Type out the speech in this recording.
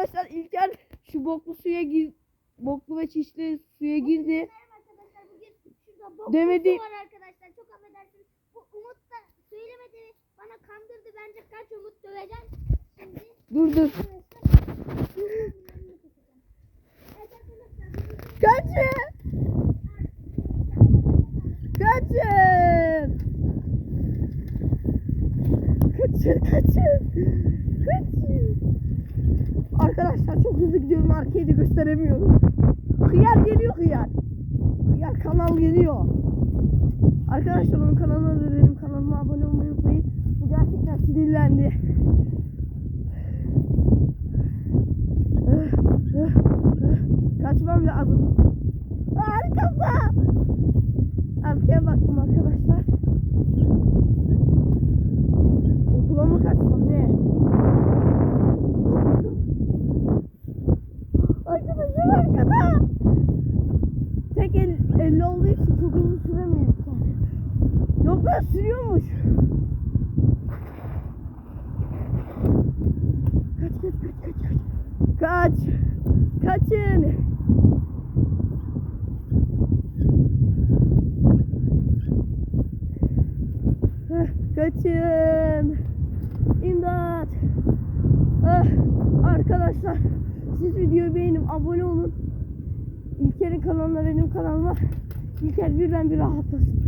arkadaşlar İlker şu boklu suya gir boklu ve çişli suya girdi. Demedi- var arkadaşlar çok affedersiniz. Bu Umut da söylemedi bana kandırdı bence kaç Umut döveceğim. Şimdi Dur dur. Kaçın. Kaçın. Kaçın kaçın. Kaçın. Arkadaşlar çok hızlı gidiyorum arkayı da gösteremiyorum. Hıyar geliyor hıyar. Hıyar kanal geliyor. Arkadaşlar onun kanalına da benim kanalıma abone olmayı unutmayın. Bu gerçekten sinirlendi. Kaçmam lazım. Arkada. Arkaya baktım arkadaşlar. Okula mı kaçsam ne? 50 olduğu için çok uzun süremiyor. Yok ben sürüyormuş. Kaç kaç kaç kaç kaç. Kaç. Kaçın. Kaçın. İmdat. Arkadaşlar siz videoyu beğenin, abone olun kanalına benim kanalıma İlker birden bir rahatlasın.